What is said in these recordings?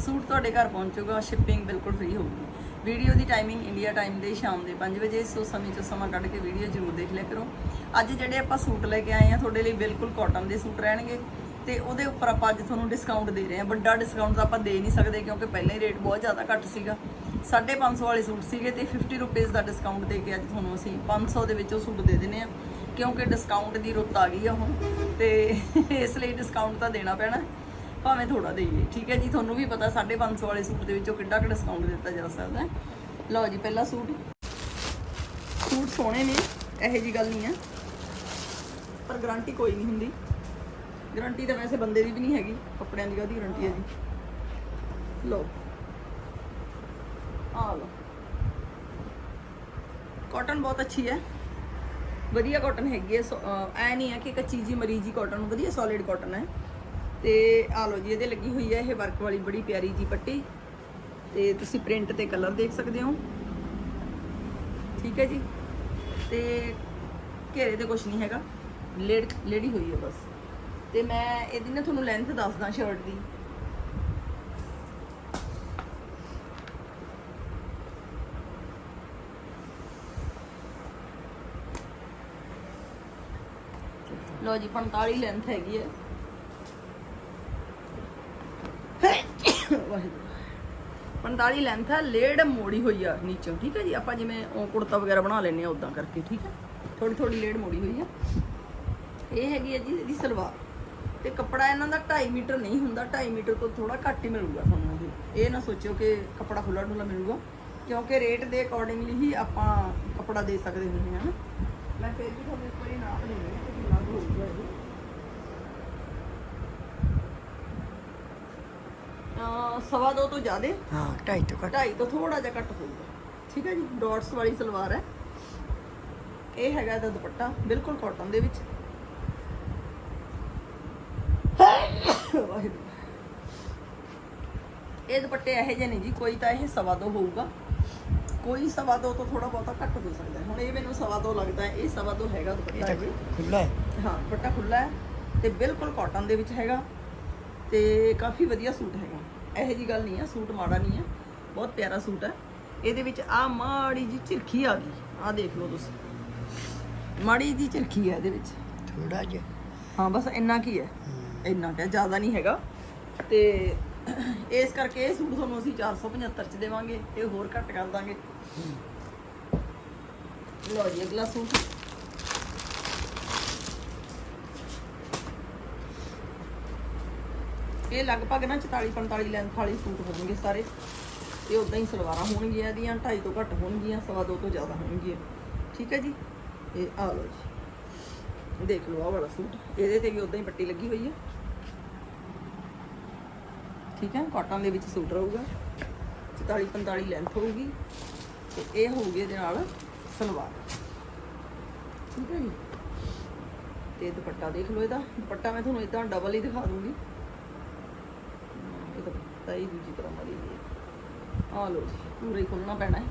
Suit ਤੁਹਾਡੇ ਘਰ ਪਹੁੰਚੂਗਾ ਸ਼ਿਪਿੰਗ ਬਿਲਕੁਲ ਫ੍ਰੀ ਹੋਊਗੀ। ਵੀਡੀਓ ਦੀ ਟਾਈਮਿੰਗ ਇੰਡੀਆ ਟਾਈਮ ਦੇ ਸ਼ਾਮ ਦੇ 5 ਵਜੇ, ਸੋ ਸਮੇਂ ਚੋਂ ਸਮਾਂ ਕੱਢ ਕੇ ਵੀਡੀਓ ਜ਼ਰੂਰ ਦੇਖ ਲਿਆ ਕਰੋ। ਅੱਜ ਜਿਹੜੇ ਆਪਾਂ ਸੂਟ ਲੈ ਕੇ ਆਏ ਆ, ਤੁਹਾਡੇ ਲਈ ਬਿਲਕੁਲ ਕਾਟਨ ਦੇ ਸੂਟ ਰਹਿਣਗੇ। ਤੇ ਉਹਦੇ ਉੱਪਰ ਆਪਾਂ ਅੱਜ ਤੁਹਾਨੂੰ ਡਿਸਕਾਊਂਟ ਦੇ ਰਹੇ ਹਾਂ ਵੱਡਾ ਡਿਸਕਾਊਂਟ ਤਾਂ ਆਪਾਂ ਦੇ ਨਹੀਂ ਸਕਦੇ, ਕਿਉਂਕਿ ਪਹਿਲਾਂ ਹੀ ਰੇਟ ਬਹੁਤ ਜ਼ਿਆਦਾ ਘੱਟ ਸੀਗਾ। 550 ਵਾਲੇ ਸੂਟ ਸੀਗੇ ਤੇ 50 ਰੁਪਏ ਦਾ ਡਿਸਕਾਊਂਟ ਦੇ ਕੇ ਅੱਜ ਤੁਹਾਨੂੰ ਅਸੀਂ 500 ਦੇ ਵਿੱਚ ਉਹ ਸੂਟ ਦੇ ਦਿੰਨੇ ਆ। ਕਿਉਂਕਿ ਡਿਸਕਾਊਂਟ ਦੀ ਰੁੱਤ ਆ ਗਈ ਆ ਹੁਣ। ਤੇ ਇਸ ਲਈ ਡਿਸਕਾਊਂਟ ਤਾਂ ਦੇਣਾ ਪੈਣਾ। ਭਾਵੇਂ ਥੋੜਾ ਦੇਈਏ ਠੀਕ ਹੈ ਜੀ, ਤੁਹਾਨੂੰ ਵੀ ਪਤਾ 550 ਵਾਲੇ ਸੂਟ ਦੇ ਵਿੱਚੋਂ ਕਿੱਡਾ ਕੁ ਡਿਸਕਾਊਂਟ ਦਿੱਤਾ ਜਾ ਸਕਦਾ ਹੈ। ਲਓ ਜੀ, ਪਹਿਲਾ ਸੂਟ। ਸੂਟ ਸੋਹਣੇ ਨੇ, ਇਹੋ ਜੀ ਗੱਲ ਨਹੀਂ ਆ ਪਰ ਗਾਰੰਟੀ ਕੋਈ ਨਹੀਂ ਹੁੰਦੀ। ਗਾਰੰਟੀ ਤਾਂ ਵੈਸੇ ਬੰਦੇ ਦੀ ਵੀ ਨਹੀਂ ਹੈਗੀ, ਕੱਪੜਿਆਂ ਦੀ ਕਾਹਦੀ ਗਾਰੰਟੀ ਹੈ ਜੀ। ਲਓ। ਆ ਲਓ। ਕਾਟਨ ਬਹੁਤ ਅੱਛੀ ਹੈ। ਵਧੀਆ ਕਾਟਨ ਹੈਗੀ ਹੈ, ਸੋ- ਅਹ ਐ ਨਹੀਂ ਹੈ ਕਿ ਕੱਚੀ ਜੀ ਮਰੀਜੀ ਕਾਟਨ ਵਧੀਆ ਸੋਲਿਡ ਕਾਟਨ ਹੈ। ਤੇ ਆ ਲਓ ਜੀ, ਇਹਦੇ ਲੱਗੀ ਹੋਈ ਹੈ ਇਹ ਵਰਕ ਵਾਲੀ ਬੜੀ ਪਿਆਰੀ ਜੀ ਪੱਟੀ। ਤੇ ਤੁਸੀਂ ਪ੍ਰਿੰਟ ਤੇ ਕਲਰ ਦੇਖ ਸਕਦੇ ਹੋ। ਠੀਕ ਹੈ ਜੀ। ਤੇ ਘੇਰੇ ਤੇ ਕੁਝ ਨਹੀਂ ਹੈਗਾ। ਲੇਡ ਲੇਡੀ ਹੋਈ ਹੈ ਬਸ। ਤੇ ਮੈਂ ਇਹਦੀ ਨਾ ਤੁਹਾਨੂੰ ਲੈਂਥ ਦੱਸਦਾ ਸ਼ਰਟ ਦੀ। ਲੋ ਜੀ 45 ਲੈਂਥ ਹੈਗੀ ਹੈ ਵਾਹਿਗੁਰੂ। 45 ਲੈਂਥ ਹੈ ਲੇਡ ਮੋੜੀ ਹੋਈ ਆ ਨੀਚੋਂ, ਠੀਕ ਹੈ ਜੀ? ਆਪਾਂ ਜਿਵੇਂ ਉਹ ਕੁੜਤਾ ਵਗੈਰਾ ਬਣਾ ਲੈਨੇ ਆ ਉਦਾਂ ਕਰਕੇ, ਠੀਕ ਹੈ ਥੋੜੀ ਥੋੜੀ ਲੇਡ ਮੋੜੀ ਹੋਈ ਆ। ਇਹ ਹੈਗੀ ਹੈ ਜੀ ਇਹਦੀ ਸਲਵਾਰ। ਤੇ ਕੱਪੜਾ ਇਹਨਾਂ ਦਾ 2.5 ਮੀਟਰ ਨਹੀਂ ਹੁੰਦਾ 2.5 ਮੀਟਰ ਤੋਂ ਥੋੜਾ ਘੱਟ ਹੀ ਮਿਲੂਗਾ ਤੁਹਾਨੂੰ ਜੀ ਇਹ ਨਾ ਸੋਚਿਓ ਕਿ ਕੱਪੜਾ ਖੁੱਲਾ ਡੁੱਲਾ ਮਿਲੂਗਾ, ਕਿਉਂਕਿ ਰੇਟ ਦੇ ਅਕੋਰਡਿੰਗਲੀ ਹੀ ਆਪਾਂ ਕੱਪੜਾ ਦੇ ਸਕਦੇ ਹੁੰਦੇ ਹਾਂ ਨਾ। ਮੈਂ ਫਿਰ ਵੀ ਤੁਹਾਨੂੰ ਇੱਕ ਵਾਰੀ ਨਾਪ ਲੈਣੀ ਹੈ ਕਿ ਕਿੰਨਾ ਕੁ ਹੋਊਗਾ ਇਹ ਅਹ ਸਵਾ ਦੋ ਤੋਂ ਜ਼ਿਆਦੇ। ਹਾਂ ਢਾਈ ਤੋਂ ਘੱਟ। ਢਾਈ ਤੋਂ ਥੋੜਾ ਜਿਹਾ ਘੱਟ ਹੋਊਗਾ। ਠੀਕ ਹੈ ਜੀ ਡਾਟਸ ਵਾਲੀ ਸਲਵਾਰ ਹੈ। ਇਹ ਹੈਗਾ ਇਹਦਾ ਦੁਪੱਟਾ ਬਿਲਕੁਲ ਕਾਟਨ ਦੇ ਵਿੱਚ। ਇਹ ਦੁਪੱਟੇ ਇਹੋ ਜਿਹੇ ਨਹੀਂ ਜੀ ਕੋਈ ਤਾਂ ਇਹ ਸਵਾ ਦੋ ਹੋਊਗਾ। ਕੋਈ ਸਵਾ ਦੋ ਤੋਂ ਥੋੜਾ ਬਹੁਤਾ ਘੱਟ ਹੋ ਸਕਦਾ। ਹੁਣ ਇਹ ਮੈਨੂੰ ਸਵਾ ਦੋ ਲੱਗਦਾ ਹੈ। ਇਹ ਸਵਾ ਦੋ ਹੈਗਾ ਦੁਪੱਟਾ ਖੁੱਲਾ ਹੈ। ਹਾਂ ਦੁਪੱਟਾ ਖੁੱਲਾ ਹੈ ਤੇ ਬਿਲਕੁਲ ਕਾਟਨ ਦੇ ਵਿੱਚ ਹੈਗਾ ਤੇ ਕਾਫੀ ਵਧੀਆ ਸੂਟ ਹੈਗਾ। ਇਹੋ ਜੀ ਗੱਲ ਨਹੀਂ ਹੈ ਸੂਟ ਮਾੜਾ ਨਹੀਂ ਹੈ ਬਹੁਤ ਪਿਆਰਾ ਸੂਟ ਹੈ ਇਹਦੇ ਵਿੱਚ ਆ ਮਾੜੀ ਜੀ ਝਿਰਖੀ ਆ ਗਈ ਆ ਦੇਖ ਲਓ ਤੁਸੀਂ। ਮਾੜੀ ਜੀ ਝਿਰਖੀ ਹੈ ਇਹਦੇ ਵਿੱਚ। ਥੋੜਾ ਜਿਹਾ। ਹਾਂ ਬਸ ਇੰਨਾ ਕੀ ਹੈ ਇੰਨਾ ਕਿ ਜ਼ਿਆਦਾ ਨਹੀਂ ਹੈਗਾ। ਤੇ ਇਸ ਕਰਕੇ ਇਹ ਸੂਟ ਤੁਹਾਨੂੰ ਅਸੀਂ 475 ਚ ਦੇਵਾਂਗੇ ਇਹ ਹੋਰ ਘੱਟ ਕਰ ਦਾਂਗੇ। ਲਓ ਜੀ ਅਗਲਾ ਸੂਟ। ਇਹ ਲਗਭਗ ਨਾ 44 45 ਲੈਂਥ ਵਾਲੇ ਸੂਟ ਹੋਣਗੇ ਸਾਰੇ। ਇਹ ਉਦਾਂ ਹੀ ਸਲਵਾਰਾਂ ਹੋਣਗੀਆਂ ਇਹਦੀਆਂ 2.5 ਤੋਂ ਘੱਟ ਹੋਣਗੀਆਂ, ਸਵਾ ਦੋ ਤੋਂ ਜ਼ਿਆਦਾ ਹੋਣਗੀਆਂ। ਠੀਕ ਹੈ ਜੀ? ਇਹ ਆ ਲਓ ਜੀ। ਦੇਖ ਲਓ ਆਹ ਵਾਲਾ ਸੂਟ। ਇਹਦੇ ਤੇ ਵੀ ਉਦਾਂ ਹੀ ਪੱਟੀ ਲੱਗੀ ਹੋਈ ਹੈ। ਠੀਕ ਹੈ? ਕਾਟਨ ਦੇ ਵਿੱਚ ਸੂਟ ਰਹੂਗਾ। 44 45 ਲੈਂਥ ਹੋਊਗੀ। ਤੇ ਇਹ ਹੋਊਗੀ ਇਹਦੇ ਨਾਲ ਸਲਵਾਰ। ਠੀਕ ਹੈ ਜੀ? ਤੇ ਦੁਪੱਟਾ ਦੇਖ ਲਓ ਇਹਦਾ। ਦੁਪੱਟਾ ਮੈਂ ਤੁਹਾਨੂੰ ਇਦਾਂ ਡਬਲ ਹੀ ਦਿਖਾ ਦੂੰਗੀ। ਇਹ ਦੁਪੱਟਾ ਹੀ ਦੂਜੀ ਤਰ੍ਹਾਂ ਮਾਰੀ ਹੈ। ਆ ਲਓ ਜੀ ਪੂਰਾ ਹੀ ਖੋਲਣਾ ਪੈਣਾ ਹੈ।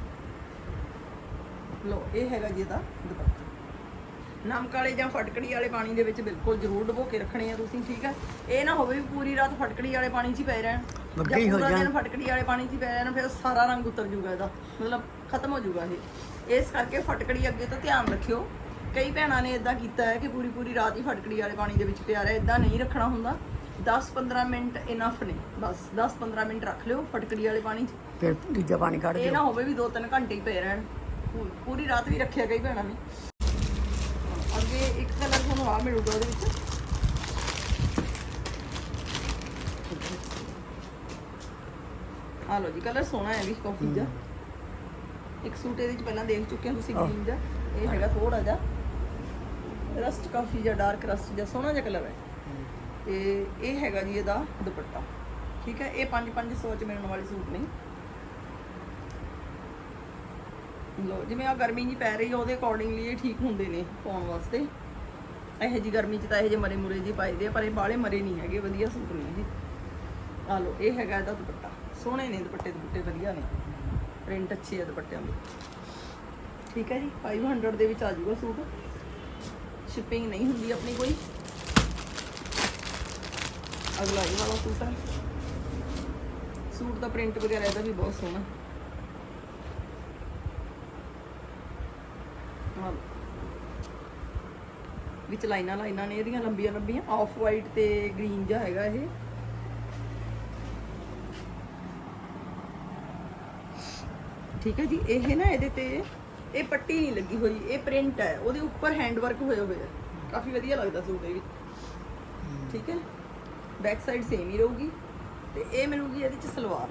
ਲਓ ਇਹ ਹੈਗਾ ਜੀ ਇਹਦਾ ਦੁਪੱਟਾ। ਨਮਕ ਵਾਲੇ ਜਾਂ ਫਟਕੜੀ ਵਾਲੇ ਪਾਣੀ ਦੇ ਵਿੱਚ ਬਿਲਕੁਲ ਜ਼ਰੂਰ ਡੁਬੋ ਕੇ ਰੱਖਣੇ ਆ ਤੁਸੀਂ ਠੀਕ ਹੈ ਇਹ ਨਾ ਹੋਵੇ ਵੀ ਪੂਰੀ ਰਾਤ ਫਟਕੜੀ ਵਾਲੇ ਪਾਣੀ 'ਚ ਹੀ ਪਏ ਰਹਿਣ। ਜਾਂ ਹੋ ਪੂਰਾ। ਦਿਨ ਫਟਕੜੀ ਵਾਲੇ ਪਾਣੀ 'ਚ ਹੀ ਪਏ ਰਹਿਣ ਫਿਰ ਸਾਰਾ ਰੰਗ ਉਤਰ ਜਾਊਗਾ ਇਹਦਾ। ਮਤਲਬ ਖਤਮ ਹੋ ਜਾਊਗਾ ਇਹ। ਇਸ ਕਰਕੇ ਫਟਕੜੀ ਅੱਗੇ ਤੋਂ ਧਿਆਨ ਰੱਖਿਓ। ਕਈ ਭੈਣਾਂ ਨੇ ਇਦਾਂ ਕੀਤਾ ਹੈ ਕਿ ਪੂਰੀ ਪੂਰੀ ਰਾਤ ਹੀ ਫਟਕੜੀ ਵਾਲੇ ਪਾਣੀ ਦੇ ਵਿੱਚ ਪਿਆ ਰਿਹਾ ਇਦਾਂ ਨਹੀਂ ਰੱਖਣਾ ਹੁੰਦਾ। 10-15 ਮਿੰਟ ਇਨਫ ਨੇ। ਬਸ 10-15 ਮਿੰਟ ਰੱਖ ਲਿਓ ਫਟਕੜੀ ਵਾਲੇ ਪਾਣੀ 'ਚ। ਫਿਰ ਦੂਜਾ ਪਾਣੀ ਕੱਢ ਇਹ ਦਿਓ। ਨਾ ਹੋਵੇ ਵੀ 2-3 ਘੰਟੇ ਹੀ ਪਏ ਰਹਿਣ। ਪੂ- ਪੂਰੀ ਰਾਤ ਵੀ ਰੱਖਿਆ ਕਈ ਭੈਣਾਂ ਨੇ। ਅੱਗੇ ਇੱਕ ਕਲਰ ਤੁਹਾਨੂੰ ਆ ਮਿਲੂਗਾ ਉਹਦੇ ਵਿੱਚ। ਆ ਲਓ ਜੀ ਕਲਰ ਸੋਹਣਾ ਹੈ ਵੀ ਕਾਫੀ ਦਾ ਇੱਕ ਸੂਟ ਇਹਦੇ ਵਿੱਚ ਪਹਿਲਾਂ ਦੇਖ ਚੁੱਕੇ ਹੋ ਤੁਸੀਂ ਆਹ। ਗ੍ਰੀਨ ਦਾ ਇਹ ਹੈਗਾ ਥੋੜਾ ਜਿਹਾ। ਰਸਟ ਕਾਫੀ ਜਿਹਾ ਡਾਰਕ ਰਸਟ ਜਿਹਾ ਸੋਹਣਾ ਜਿਹਾ ਕਲਰ ਹੈ। ਤੇ ਇਹ ਹੈਗਾ ਜੀ ਇਹਦਾ ਦੁਪੱਟਾ। ਠੀਕ ਹੈ, ਇਹ 5-500 ਚ ਮਿਲਣ ਵਾਲੇ ਸੂਟ ਨੇ ਲੋ ਜਿਵੇਂ ਆ ਗਰਮੀ ਨਹੀਂ ਪੈ ਰਹੀ ਆ, ਉਹਦੇ ਅਕੋਰਡਿੰਗਲੀ ਇਹ ਠੀਕ ਹੁੰਦੇ ਨੇ ਪਾਉਣ ਵਾਸਤੇ। ਇਹੋ ਜੀ ਗਰਮੀ ਚ ਤਾਂ ਇਹੋ ਜਿਹੇ ਮਰੇ ਮੁਰੇ ਜੀ ਪਾਈਦੇ ਆ, ਪਰ ਇਹ ਬਾਲੇ ਮਰੇ ਨਹੀਂ ਹੈਗੇ, ਵਧੀਆ ਸੂਟ ਨੇ ਜੀ। ਆ ਲੋ ਇਹ ਹੈਗਾ ਇਹਦਾ ਦੁਪੱਟਾ। ਸੋਹਣੇ ਨੇ ਦੁਪੱਟੇ ਦੁਪੱਟੇ ਵਧੀਆ ਨੇ। ਪ੍ਰਿੰਟ ਅੱਛੇ ਆ ਦੁਪੱਟਿਆਂ ਦੇ। ਠੀਕ ਹੈ ਜੀ 500 ਦੇ ਵਿੱਚ ਆ ਜਾਊਗਾ ਸੂਟ। ਸ਼ਿਪਿੰਗ ਨਹੀਂ ਹੁੰਦੀ ਆਪਣੀ ਕੋਈ। ਅਗਲਾ ਇਹ ਵਾਲਾ ਸੂਟ ਹੈ ਸੂਟ ਦਾ ਪ੍ਰਿੰਟ ਵਗੈਰਾ ਇਹਦਾ ਵੀ ਬਹੁਤ ਸੋਹਣਾ। ਵਿੱਚ ਲਾਈਨਾਂ ਲਾਈਨਾਂ ਨੇ ਇਹਦੀਆਂ ਲੰਬੀਆਂ ਲੰਬੀਆਂ ਆਫ ਵਾਈਟ ਤੇ ਗ੍ਰੀਨ ਜਿਹਾ ਹੈਗਾ ਇਹ। ਠੀਕ ਹੈ ਜੀ ਇਹ ਨਾ ਇਹਦੇ ਤੇ ਇਹ ਪੱਟੀ ਨਹੀਂ ਲੱਗੀ ਹੋਈ ਇਹ ਪ੍ਰਿੰਟ ਹੈ ਉਹਦੇ ਉੱਪਰ ਹੈਂਡ ਵਰਕ ਹੋਇਆ ਹੋਇਆ ਕਾਫੀ ਵਧੀਆ ਲੱਗਦਾ ਸੂਟ ਇਹ ਵੀ। ਠੀਕ ਹੈ। ਬੈਕ ਸਾਈਡ ਸੇਮ ਹੀ ਰਹੂਗੀ ਤੇ ਇਹ ਮਿਲੂਗੀ ਇਹਦੇ ਚ ਸਲਵਾਰ।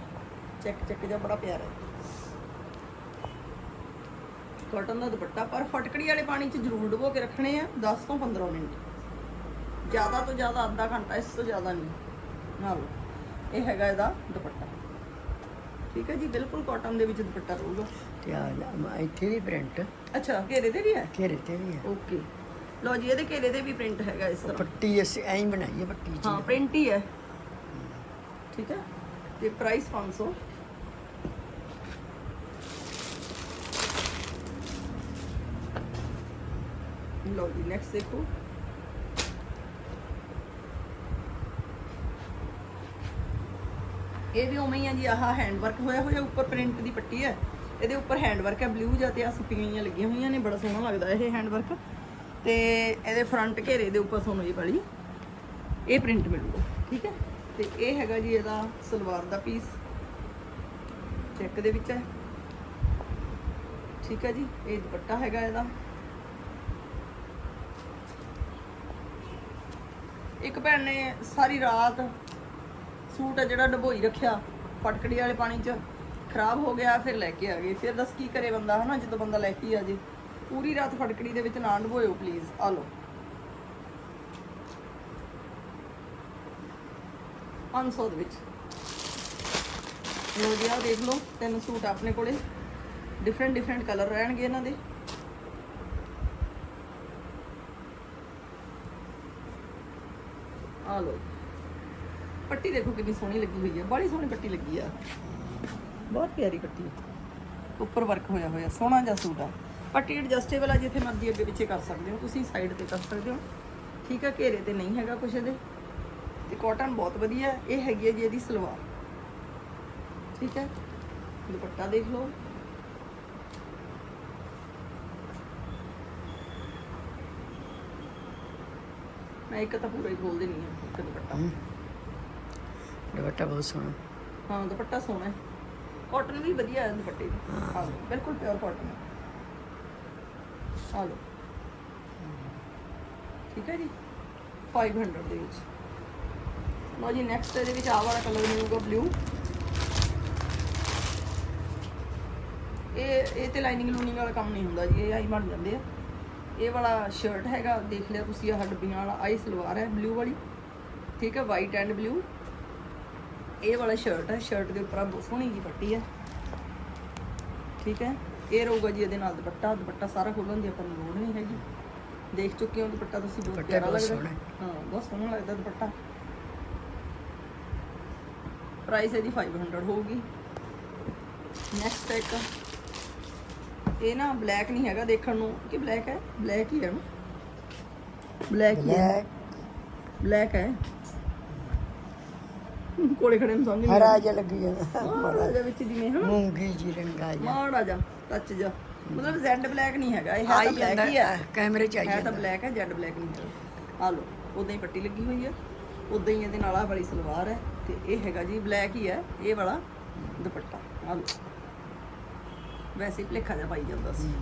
ਚੈੱਕ ਚੈੱਕ ਜਿਹਾ ਬੜਾ ਪਿਆਰਾ ਹੈ। ਕਾਟਨ ਦਾ ਦੁਪੱਟਾ ਪਰ ਫਟਕੜੀ ਵਾਲੇ ਪਾਣੀ 'ਚ ਜ਼ਰੂਰ ਡੁਬੋ ਕੇ ਰੱਖਣੇ ਆ 10 ਤੋਂ 15 ਮਿੰਟ। ਜ਼ਿਆਦਾ ਤੋਂ ਜ਼ਿਆਦਾ ਅੱਧਾ ਘੰਟਾ ਇਸ ਤੋਂ ਜ਼ਿਆਦਾ ਨਹੀਂ। ਨਾਲ ਇਹ ਹੈਗਾ ਇਹਦਾ ਦੁਪੱਟਾ। ਠੀਕ ਹੈ ਜੀ ਬਿਲਕੁਲ ਕਾਟਨ ਦੇ ਵਿੱਚ ਦੁਪੱਟਾ ਰਹੂਗਾ। ਤੇ ਆ ਇੱਥੇ ਵੀ ਪ੍ਰਿੰਟ ਅੱਛਾ ਘੇਰੇ ਤੇ ਵੀ ਹੈ? ਘੇਰੇ ਤੇ ਵੀ ਹੈ। ਓਕੇ ਲਓ ਜੀ ਇਹਦੇ ਘੇਰੇ ਤੇ ਵੀ ਪ੍ਰਿੰਟ ਹੈਗਾ ਇਸ ਤਰ੍ਹਾਂ। ਪੱਟੀ ਅਸੀਂ ਐਂ ਹੀ ਬਣਾਈ ਹੈ ਪੱਟੀ ਜੀ ਹਾਂ ਪ੍ਰਿੰਟ ਹੀ ਹੈ। ਠੀਕ ਹੈ? ਤੇ ਪ੍ਰਾਈਸ 500 ਲਓ ਜੀ ਨੈਕਸਟ ਦੇਖੋ। ਇਹ ਵੀ ਉਵੇਂ ਹੀ ਆ ਜੀ ਆਹ ਹੈਂਡ ਵਰਕ ਹੋਇਆ ਹੋਇਆ ਉੱਪਰ ਪ੍ਰਿੰਟ ਦੀ ਪੱਟੀ ਹੈ। ਇਹਦੇ ਉੱਪਰ ਹੈਂਡ ਵਰਕ ਹੈ ਬਲੂ ਜਾਂ ਤੇ ਆ ਸਪੀਆਂ ਲੱਗੀਆਂ ਹੋਈਆਂ ਨੇ ਬੜਾ ਸੋਹਣਾ ਲੱਗਦਾ ਇਹ ਹੈਂਡ ਵਰਕ ਤੇ ਇਹਦੇ ਫਰੰਟ ਘੇਰੇ ਦੇ ਉੱਪਰ ਤੁਹਾਨੂੰ ਇਹ ਵਾਲੀ ਇਹ ਪ੍ਰਿੰਟ ਮਿਲੂਗਾ, ਠੀਕ ਹੈ? ਤੇ ਇਹ ਹੈਗਾ ਜੀ ਇਹਦਾ ਸਲਵਾਰ ਦਾ ਪੀਸ ਚੈੱਕ ਦੇ ਵਿੱਚ ਹੈ। ਠੀਕ ਹੈ ਜੀ, ਇਹ ਦੁਪੱਟਾ ਹੈਗਾ ਇਹਦਾ। ਇੱਕ ਭੈਣ ਨੇ ਸਾਰੀ ਰਾਤ ਸੂਟ ਆ ਜਿਹੜਾ ਡਬੋਈ ਰੱਖਿਆ ਫਟਕੜੀ ਵਾਲੇ ਪਾਣੀ 'ਚ, ਖਰਾਬ ਹੋ ਗਿਆ, ਫਿਰ ਲੈ ਕੇ ਆ ਗਏ। ਫਿਰ ਦੱਸ ਕੀ ਕਰੇ ਬੰਦਾ, ਹਨਾ, ਜਦੋਂ ਬੰਦਾ ਲੈ ਕੇ ਆ ਜੇ। ਪੂਰੀ ਰਾਤ ਫਟਕੜੀ ਦੇ ਵਿੱਚ ਨਾ ਡਬੋਇਓ ਪਲੀਜ਼ ਆ ਲਓ। 500 ਦੇ ਵਿੱਚ। ਲੋ ਜੀ ਆਹ ਦੇਖ ਲਓ, ਤਿੰਨ ਸੂਟ ਆਪਣੇ ਕੋਲੇ। ਡਿਫਰੈਂਟ ਡਿਫਰੈਂਟ ਕਲਰ ਰਹਿਣਗੇ ਇਹਨਾਂ ਦੇ। ਆ ਲੋ ਪੱਟੀ ਦੇਖੋ ਕਿੰਨੀ ਸੋਹਣੀ ਲੱਗੀ ਹੋਈ ਹੈ ਬੜੀ ਸੋਹਣੀ ਪੱਟੀ ਲੱਗੀ ਆ। ਬਹੁਤ ਪਿਆਰੀ ਪੱਟੀ। ਹੈ ਉੱਪਰ ਵਰਕ ਹੋਇਆ ਹੋਇਆ, ਸੋਹਣਾ ਜਿਹਾ ਸੂਟ ਆ। ਪੱਟੀ ਐਡਜਸਟੇਬਲ ਆ ਜਿੱਥੇ ਮਰਜ਼ੀ ਅੱਗੇ ਪਿੱਛੇ ਕਰ ਸਕਦੇ ਹੋ। ਤੁਸੀਂ ਸਾਈਡ ਤੇ ਕਰ ਸਕਦੇ ਹੋ। ਠੀਕ ਆ ਘੇਰੇ ਤੇ ਨਹੀਂ ਹੈਗਾ ਕੁਛ ਇਹਦੇ। ਤੇ ਕਾਟਨ ਬਹੁਤ ਵਧੀਆ ਹੈ। ਇਹ ਹੈਗੀ ਹੈ ਜੀ ਇਹਦੀ ਸਲਵਾਰ। ਠੀਕ ਹੈ। ਦੁਪੱਟਾ ਦੇਖ ਲਓ। ਮੈਂ ਇੱਕ ਤਾਂ ਪੂਰਾ ਹੀ ਖੋਲ ਦੇਣੀ ਹੈ ਇੱਕ ਦੁਪੱਟਾ। ਦੁਪੱਟਾ ਬਹੁਤ ਸੋਹਣਾ। ਹਾਂ ਦੁਪੱਟਾ ਸੋਹਣਾ ਹੈ। ਕਾਟਨ ਵੀ ਵਧੀਆ ਹੈ ਦੁਪੱਟੇ ਦੀ। ਹਾਂ। ਬਿਲਕੁਲ ਪਿਓਰ ਕਾਟਨ ਹੈ। ਆ ਲਓ ਠੀਕ ਹੈ ਜੀ? 500 ਦੇ ਵਿੱਚ। ਲਓ ਜੀ ਨੈਕਸਟ ਇਹਦੇ ਵਿੱਚ ਆਹ ਵਾਲਾ ਕਲਰ ਮਿਲੂਗਾ ਬਲੂ ਇਹ ਇਹ ਤੇ ਲਾਈਨਿੰਗ ਲੂਨਿੰਗ ਵਾਲਾ ਕੰਮ ਨਹੀਂ ਹੁੰਦਾ ਜੀ, ਇਹ ਆਈ ਬਣ ਜਾਂਦੇ ਆ। ਇਹ ਵਾਲਾ ਸ਼ਰਟ ਹੈਗਾ, ਦੇਖ ਲਿਆ ਤੁਸੀਂ, ਆਹ ਡੱਬੀਆਂ ਵਾਲਾ ਆਈ ਸਲਵਾਰ ਹੈ ਬਲੂ ਵਾਲੀ। ਠੀਕ ਹੈ ਵਾਈਟ ਐਂਡ ਬਲੂ ਇਹ ਵਾਲਾ ਸ਼ਰਟ ਹੈ ਸ਼ਰਟ ਦੇ ਉੱਪਰ ਬਹੁਤ ਸੋਹਣੀ ਜੀ ਪੱਟੀ ਹੈ। ਠੀਕ ਹੈ। ਇਹ ਰਹੂਗਾ ਜੀ ਇਹਦੇ ਨਾਲ ਦੁਪੱਟਾ ਦੁਪੱਟਾ ਸਾਰਾ ਖੋਲਣ ਦੀ ਆਪਾਂ ਨੂੰ ਲੋੜ ਨਹੀਂ ਹੈਗੀ। ਦੇਖ ਚੁੱਕੇ ਹੋ ਦੁਪੱਟਾ ਤੁਸੀਂ ਬਹੁਤ ਪਿਆਰਾ ਲੱਗਦਾ। ਹੈ। ਬਹੁਤ ਸੋਹਣਾ ਲੱਗਦਾ ਦੁਪੱਟਾ। ਪ੍ਰਾਈਸ ਇਹਦੀ 500 ਹੋਊਗੀ। ਨੈਕਸਟ ਇੱਕ ਇਹ ਨਾ ਬਲੈਕ ਨਹੀਂ ਹੈਗਾ ਦੇਖਣ ਨੂੰ। ਕਿ ਬਲੈਕ ਹੈ? ਬਲੈਕ ਹੀ ਹੈ ਨਾ। ਬਲੈਕ ਹੀ ਹੈ। ਬਲੈਕ ਹੈ। ਕੋਲੇ ਖੜੇ ਨੂੰ ਸਮਝ ਨਹੀਂ ਹਰਾ ਜਿਹਾ ਲੱਗੀ ਜਾਂਦਾ। ਮਾੜਾ ਜਿਹਾ ਵਿੱਚ ਜਿਵੇਂ ਹਨਾ? ਮੂੰਗੀ ਜੀ ਰੰਗਾ ਜਿਹਾ। ਮਾੜਾ ਜਿਹਾ ਟੱਚ ਜਿਹਾ। ਮਤਲਬ ਜ਼ੈਡ ਬਲੈਕ ਨਹੀਂ ਹੈਗਾ ਇਹ ਹੈ ਆਈ ਤਾਂ ਬਲੈਕ ਜਾਂਦਾ ਹੀ ਹੈ ਕੈਮਰੇ ਚ ਆਈ ਹੈ ਤਾਂ ਜਾਂਦਾ। ਬਲੈਕ ਹੈ ਜੈਡ ਬਲੈਕ ਨਹੀਂ ਆ ਲੋ ਉਦਾਂ ਹੀ ਪੱਟੀ ਲੱਗੀ ਹੋਈ ਹੈ ਉਦਾਂ ਹੀ ਇਹਦੇ ਨਾਲ ਆਹ ਵਾਲੀ ਸਲਵਾਰ ਹੈ ਤੇ ਇਹ ਹੈਗਾ ਜੀ ਬਲੈਕ ਹੀ ਹੈ ਇਹ ਵਾਲਾ ਦੁਪੱਟਾ। ਆ ਲੋ ਵੈਸੇ ਹੀ ਭਲੇਖਾ ਜਿਹਾ ਪਾਈ ਜਾਂਦਾ ਸੀ।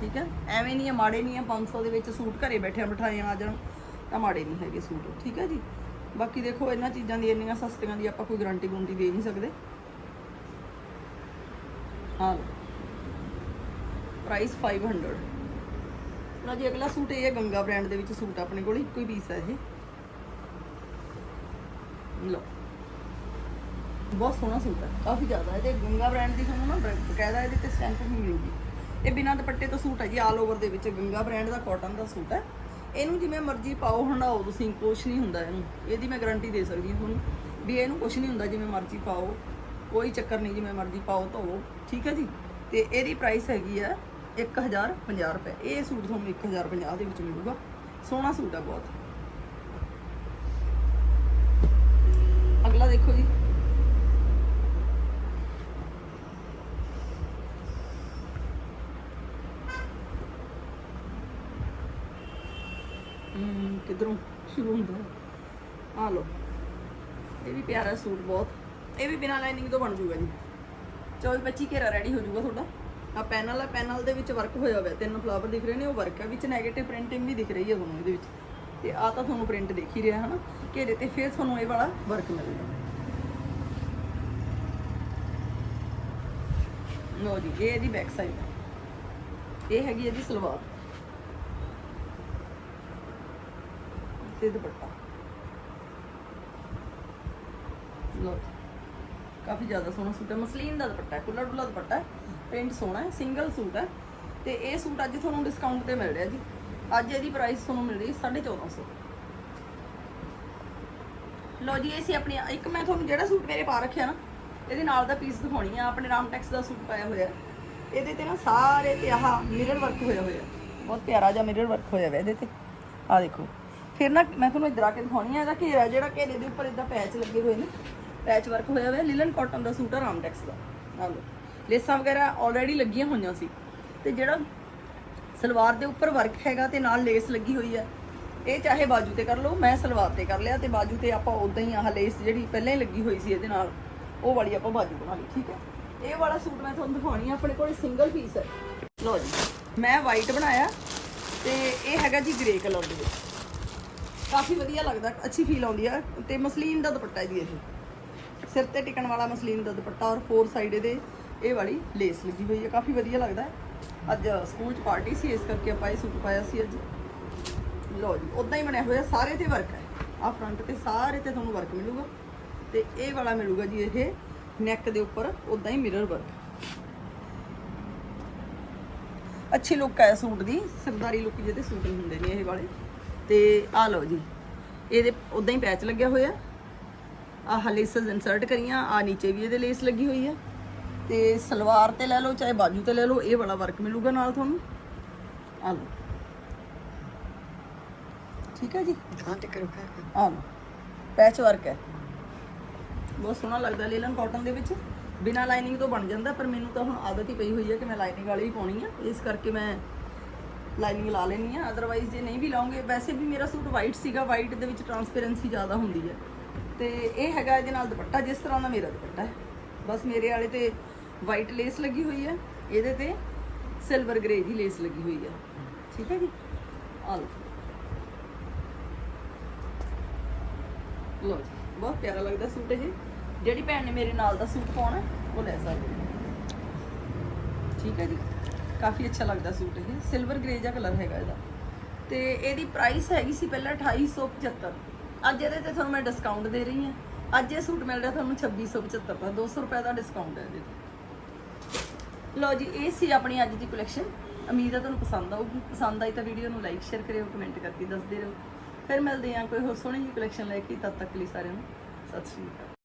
ਠੀਕ ਹੈ? ਐਵੇਂ ਨਹੀਂ ਹੈ ਮਾੜੇ ਨਹੀਂ ਹੈ 500 ਦੇ ਵਿੱਚ ਸੂਟ ਘਰੇ ਬੈਠਿਆਂ ਬਿਠਾਇਆਂ ਆ ਜਾਣ। ਤਾਂ ਮਾੜੇ ਨਹੀਂ ਹੈਗੇ ਸੂਟ। ਠੀਕ ਹੈ ਜੀ? ਬਾਕੀ ਦੇਖੋ, ਇਹਨਾਂ ਚੀਜ਼ਾਂ ਦੀ, ਇੰਨੀਆਂ ਸਸਤੀਆਂ ਦੀ ਆਪਾਂ ਕੋਈ ਗਾਰੰਟੀ ਗੂੰਟੀ ਦੇ ਨਹੀਂ ਸਕਦੇ। ਹਾਂ। ਪ੍ਰਾਈਸ 500 ਲਓ ਜੀ, ਅਗਲਾ ਸੂਟ ਇਹ ਹੈ ਗੰਗਾ ਬ੍ਰਾਂਡ ਦੇ ਵਿੱਚ ਸੂਟ ਆਪਣੇ ਕੋਲ, ਇੱਕੋ ਹੀ ਪੀਸ ਹੈ ਇਹ। ਲਓ। ਬਹੁਤ ਸੋਹਣਾ ਸੂਟ ਹੈ, ਕਾਫੀ ਜ਼ਿਆਦਾ ਇਹਦੇ ਗੰਗਾ ਬ੍ਰਾਂਡ ਦੀ ਤੁਹਾਨੂੰ ਨਾ ਬਕਾਇਦਾ ਇਹਦੇ ਤੇ ਸਟੈਂਪ ਵੀ ਮਿਲੂਗੀ। ਇਹ ਬਿਨਾਂ ਦੁਪੱਟੇ ਤੋਂ ਸੂਟ ਹੈ ਜੀ ਆਲ ਓਵਰ ਦੇ ਵਿੱਚ ਗੰਗਾ ਬ੍ਰਾਂਡ ਦਾ ਕਾਟਨ ਦਾ ਸੂਟ ਹੈ। ਇਹਨੂੰ ਜਿਵੇਂ ਮਰਜ਼ੀ ਪਾਓ ਹੰਡਾਓ ਤੁਸੀਂ ਕੁਛ ਨਹੀਂ ਹੁੰਦਾ ਇਹਨੂੰ। ਇਹਦੀ ਮੈਂ ਗਾਰੰਟੀ ਦੇ ਸਕਦੀ ਹਾਂ ਤੁਹਾਨੂੰ ਵੀ ਇਹਨੂੰ ਕੁਛ ਨਹੀਂ ਹੁੰਦਾ ਜਿਵੇਂ ਮਰਜ਼ੀ ਪਾਓ। ਕੋਈ ਚੱਕਰ ਨਹੀਂ, ਜਿਵੇਂ ਮਰਜ਼ੀ ਪਾਓ, ਧੋਵੋ, ਠੀਕ ਹੈ ਜੀ? ਤੇ ਇਹਦੀ ਪ੍ਰਾਈਸ ਹੈਗੀ ਆ 1050 ਰੁਪਏ। ਇਹ ਸੂਟ ਤੁਹਾਨੂੰ 1050 ਦੇ ਵਿੱਚ ਮਿਲੂਗਾ। ਸੋਹਣਾ ਸੂਟ ਹੈ ਬਹੁਤ। ਅਗਲਾ ਦੇਖੋ ਜੀ। ਹਮ ਸ਼ੁਰੂ ਹੁੰਦਾ ਹੈ। ਆ ਲੋ ਇਹ ਵੀ ਪਿਆਰਾ ਸੂਟ ਬਹੁਤ। ਇਹ ਵੀ ਬਿਨਾਂ ਲਾਈਨਿੰਗ ਤੋਂ ਬਣ ਜੂਗਾ ਜੀ। 24 25 ਘੇਰਾ ਰੈਡੀ ਹੋ ਜੂਗਾ ਤੁਹਾਡਾ। ਆ ਪੈਨਲ ਆ, ਪੈਨਲ ਦੇ ਵਿੱਚ ਵਰਕ ਹੋਇਆ ਹੋਇਆ। ਤਿੰਨ ਫਲਾਵਰ ਦਿਖ ਰਹੇ ਨੇ, ਉਹ ਵਰਕ ਹੈ ਵਿੱਚ 네ਗੇਟਿਵ ਪ੍ਰਿੰਟਿੰਗ ਵੀ ਦਿਖ ਰਹੀ ਹੈ ਤੁਹਾਨੂੰ ਇਹਦੇ ਵਿੱਚ। ਤੇ ਆ ਤਾਂ ਤੁਹਾਨੂੰ ਪ੍ਰਿੰਟ ਦਿਖ ਹੀ ਰਿਹਾ, ਹਨਾ? ਘੇਰੇ ਤੇ ਫਿਰ ਤੁਹਾਨੂੰ ਇਹ ਵਾਲਾ ਵਰਕ ਮਿਲੇਗਾ ਲੋ ਜੀ, ਇਹ ਇਹਦੀ ਬੈਕ ਸਾਈਡ ਇਹ ਹੈਗੀ ਇਹਦੀ ਸਲਵਾਰ। ਤੇ ਦੁਪੱਟਾ। ਲੋ ਕਾਫੀ ਜ਼ਿਆਦਾ ਸੋਹਣਾ ਸੂਟ ਹੈ। ਮਸਲੀਨ ਦਾ ਦੁਪੱਟਾ ਹੈ ਖੁੱਲਾ ਡੁੱਲਾ ਦੁਪੱਟਾ ਹੈ ਪ੍ਰਿੰਟ ਸੋਹਣਾ ਹੈ, ਸਿੰਗਲ ਸੂਟ ਹੈ। ਤੇ ਇਹ ਸੂਟ ਅੱਜ ਤੁਹਾਨੂੰ ਡਿਸਕਾਊਂਟ ਤੇ ਮਿਲ ਰਿਹਾ ਜੀ। ਅੱਜ ਇਹਦੀ ਪ੍ਰਾਈਸ ਤੁਹਾਨੂੰ ਮਿਲ ਰਹੀ 1450 ਲੋ ਜੀ, ਇਹ ਸੀ ਆਪਣੀ, ਇੱਕ ਮੈਂ ਤੁਹਾਨੂੰ ਜਿਹੜਾ ਸੂਟ ਮੇਰੇ ਪਾ ਰੱਖਿਆ ਨਾ, ਇਹਦੇ ਨਾਲ ਦਾ ਪੀਸ ਦਿਖਾਉਣੀ ਆ। ਆਪਣੇ ਰਾਮਟੈਕਸ ਦਾ ਸੂਟ ਪਾਇਆ ਹੋਇਆ। ਇਹਦੇ ਤੇ ਨਾ ਸਾਰੇ ਤੇ ਆਹ ਮਿਰਰ ਵਰਕ ਹੋਇਆ ਹੋਇਆ। ਬਹੁਤ ਪਿਆਰਾ ਜਿਹਾ ਮਿਰਰ ਵਰਕ ਹੋਇਆ ਹੋਇਆ ਇਹਦੇ ਤੇ। ਆ ਦੇਖੋ। ਫਿਰ ਨਾ ਮੈਂ ਤੁਹਾਨੂੰ ਇਧਰ ਆ ਕੇ ਦਿਖਾਉਣੀ ਆ ਇਹਦਾ ਘੇਰਾ, ਜਿਹੜਾ ਘੇਰੇ ਦੇ ਉੱਪਰ ਇਦਾਂ ਪੈਚ ਲੱਗੇ ਹੋਏ ਨੇ। ਪੈਚ ਵਰਕ ਹੋਇਆ ਹੋਇਆ ਲਿਲਨ ਕਾਟਨ ਦਾ ਸੂਟ ਆ ਰਾਮਟੈਕਸ ਦਾ। ਆ ਲਓ, ਲੇਸਾਂ ਵਗੈਰਾ ਆਲਰੇਡੀ ਲੱਗੀਆਂ ਹੋਈਆਂ ਸੀ। ਤੇ ਜਿਹੜਾ ਸਲਵਾਰ ਦੇ ਉੱਪਰ ਵਰਕ ਹੈਗਾ ਤੇ ਨਾਲ ਲੇਸ ਲੱਗੀ ਹੋਈ ਹੈ ਇਹ ਚਾਹੇ ਬਾਜੂ ਤੇ ਕਰ ਲਓ, ਮੈਂ ਸਲਵਾਰ ਤੇ ਕਰ ਲਿਆ ਤੇ ਬਾਜੂ ਤੇ ਆਪਾਂ ਉਦਾਂ ਹੀ ਆਹ ਲੇਸ ਜਿਹੜੀ ਪਹਿਲਾਂ ਹੀ ਲੱਗੀ ਹੋਈ ਸੀ ਇਹਦੇ ਨਾਲ, ਉਹ ਵਾਲੀ ਆਪਾਂ ਬਾਜੂ ਬਣਾ ਲਈ, ਠੀਕ ਹੈ? ਇਹ ਵਾਲਾ ਸੂਟ ਮੈਂ ਤੁਹਾਨੂੰ ਦਿਖਾਉਣੀ ਆ, ਆਪਣੇ ਕੋਲ ਸਿੰਗਲ ਪੀਸ ਹੈ ਲਓ ਜੀ, ਮੈਂ ਵਾਈਟ ਬਣਾਇਆ ਤੇ ਇਹ ਹੈਗਾ ਜੀ ਗ੍ਰੇ ਕਲਰ ਦੇ ਵਿੱਚ। ਕਾਫੀ ਵਧੀਆ ਲੱਗਦਾ, ਅੱਛੀ ਫੀਲ ਆਉਂਦੀ ਆ। ਤੇ ਮਸਲੀਨ ਦਾ ਦੁਪੱਟਾ ਜੀ ਇਹ। ਸਿਰ ਤੇ ਟਿਕਣ ਵਾਲਾ ਮਸਲੀਨ ਦਾ ਦੁਪੱਟਾ ਔਰ ਫੋਰ ਸਾਈਡ ਇਹਦੇ, ਇਹ ਵਾਲੀ ਲੇਸ ਲੱਗੀ ਹੋਈ ਹੈ ਕਾਫੀ ਵਧੀਆ ਲੱਗਦਾ। ਅੱਜ ਸਕੂਲ 'ਚ ਪਾਰਟੀ ਸੀ, ਇਸ ਕਰਕੇ ਆਪਾਂ ਇਹ ਸੂਟ ਪਾਇਆ ਸੀ ਅੱਜ। ਲਓ ਜੀ ਉਦਾਂ ਹੀ ਬਣਿਆ ਹੋਇਆ, ਸਾਰੇ ਤੇ ਵਰਕ ਹੈ ਆ ਫਰੰਟ ਤੇ ਸਾਰੇ ਤੇ ਤੁਹਾਨੂੰ ਵਰਕ ਮਿਲੂਗਾ। ਤੇ ਇਹ ਵਾਲਾ ਮਿਲੂਗਾ ਜੀ ਇਹ ਨੈਕ ਦੇ ਉੱਪਰ ਉਦਾਂ ਹੀ ਮਿਰਰ ਵਰਕ ਅੱਛੀ ਲੁੱਕ ਹੈ ਸੂਟ ਦੀ, ਸਰਦਾਰੀ ਲੁੱਕ ਜਿਹਦੇ ਸੂਟ ਹੁੰਦੇ ਨੇ ਇਹ ਵਾਲੇ। ਤੇ ਆ ਲਓ ਜੀ ਇਹਦੇ ਉਦਾਂ ਹੀ ਪੈਚ ਲੱਗਿਆ ਹੋਇਆ। ਆਹ ਲੇਸਸ ਇਨਸਰਟ ਕਰੀਆਂ ਆ ਨੀਚੇ ਵੀ ਇਹਦੇ ਲੇਸ ਲੱਗੀ ਹੋਈ ਹੈ ਤੇ ਸਲਵਾਰ ਤੇ ਲੈ ਲਓ ਚਾਹੇ ਬਾਜੂ ਤੇ ਲੈ ਲਓ ਇਹ ਵਾਲਾ ਵਰਕ ਮਿਲੂਗਾ ਨਾਲ ਤੁਹਾਨੂੰ। ਆ ਲਓ। ਠੀਕ ਹੈ ਜੀ? ਕਹਾਂ ਤੇ ਕਰੋ ਆ ਲਓ। ਪੈਚ ਵਰਕ ਹੈ। ਬਹੁਤ ਸੋਹਣਾ ਲੱਗਦਾ ਲੇਲਨ ਕਾਟਨ ਦੇ ਵਿੱਚ। ਬਿਨਾ ਲਾਈਨਿੰਗ ਤੋਂ ਬਣ ਜਾਂਦਾ ਪਰ ਮੈਨੂੰ ਤਾਂ ਹੁਣ ਆਦਤ ਹੀ ਪਈ ਹੋਈ ਹੈ ਕਿ ਮੈਂ ਲਾਈਨਿੰਗ ਵਾਲੀ ਹੀ ਪਾਉਣੀ ਆ। ਇਸ ਕਰਕੇ ਮੈਂ ਲਾਈਨਿੰਗ ਲਾ ਲੈਣੀ ਆ ਅਦਰਵਾਈਜ਼ ਜੇ ਨਹੀਂ ਵੀ ਲਾਉਂਗੇ, ਵੈਸੇ ਵੀ ਮੇਰਾ ਸੂਟ ਵਾਈਟ ਸੀਗਾ ਵਾਈਟ ਦੇ ਵਿੱਚ ਟਰਾਂਸਪੇਰੈਂਸੀ ਜ਼ਿਆਦਾ ਹੁੰਦੀ ਹੈ। ਤੇ ਇਹ ਹੈਗਾ ਇਹਦੇ ਨਾਲ ਦੁਪੱਟਾ, ਜਿਸ ਤਰ੍ਹਾਂ ਦਾ ਮੇਰਾ ਦੁਪੱਟਾ ਹੈ। ਬਸ ਮੇਰੇ ਵਾਲੇ ਤੇ ਵਾਈਟ ਲੇਸ ਲੱਗੀ ਹੋਈ ਹੈ, ਇਹਦੇ ਤੇ ਸਿਲਵਰ ਗ੍ਰੇ ਦੀ ਲੇਸ ਲੱਗੀ ਹੋਈ ਹੈ। ਠੀਕ ਹੈ ਜੀ? ਆ ਲਓ। ਲੋ ਜੀ, ਬਹੁਤ ਪਿਆਰਾ ਲੱਗਦਾ ਸੂਟ ਇਹ। ਜਿਹੜੀ ਭੈਣ ਨੇ ਮੇਰੇ ਨਾਲ ਦਾ ਸੂਟ ਪਾਉਣਾ, ਉਹ ਲੈ ਸਕਦੀ ਠੀਕ ਹੈ ਜੀ? ਕਾਫੀ ਅੱਛਾ ਲੱਗਦਾ ਸੂਟ ਇਹ। ਸਿਲਵਰ ਗ੍ਰੇ ਜਿਹਾ ਕਲਰ ਹੈਗਾ ਇਹਦਾ। ਤੇ ਇਹਦੀ ਪ੍ਰਾਈਸ ਹੈਗੀ ਸੀ ਪਹਿਲਾਂ 2875 ਅੱਜ ਇਹਦੇ ਤੇ ਤੁਹਾਨੂੰ ਮੈਂ ਡਿਸਕਾਊਂਟ ਦੇ ਰਹੀ ਹਾਂ। ਅੱਜ ਇਹ ਸੂਟ ਮਿਲ ਰਿਹਾ ਤੁਹਾਨੂੰ 2675 ਦਾ। 200 ਰੁਪਏ ਦਾ ਡਿਸਕਾਊਂਟ ਹੈ ਇਹਦੇ ਤੇ। ਲਓ ਜੀ, ਇਹ ਸੀ ਆਪਣੀ ਅੱਜ ਦੀ ਕਲੈਕਸ਼ਨ ਉਮੀਦ ਹੈ ਤੁਹਾਨੂੰ ਪਸੰਦ ਆਊਗੀ। ਪਸੰਦ ਆਈ ਤਾਂ ਵੀਡੀਓ ਨੂੰ ਲਾਈਕ ਸ਼ੇਅਰ ਕਰਿਓ ਕਮੈਂਟ ਕਰਕੇ ਦੱਸਦੇ ਰਹੋ। ਫਿਰ ਮਿਲਦੇ ਹਾਂ ਕੋਈ ਹੋਰ ਸੋਹਣੀ ਜਿਹੀ ਕਲੈਕਸ਼ਨ ਲੈ ਕੇ। ਤਦ ਤੱਕ ਲਈ ਸਾਰਿਆਂ ਨੂੰ ਸਤਿ ਸ਼੍ਰੀ ਅਕਾਲ।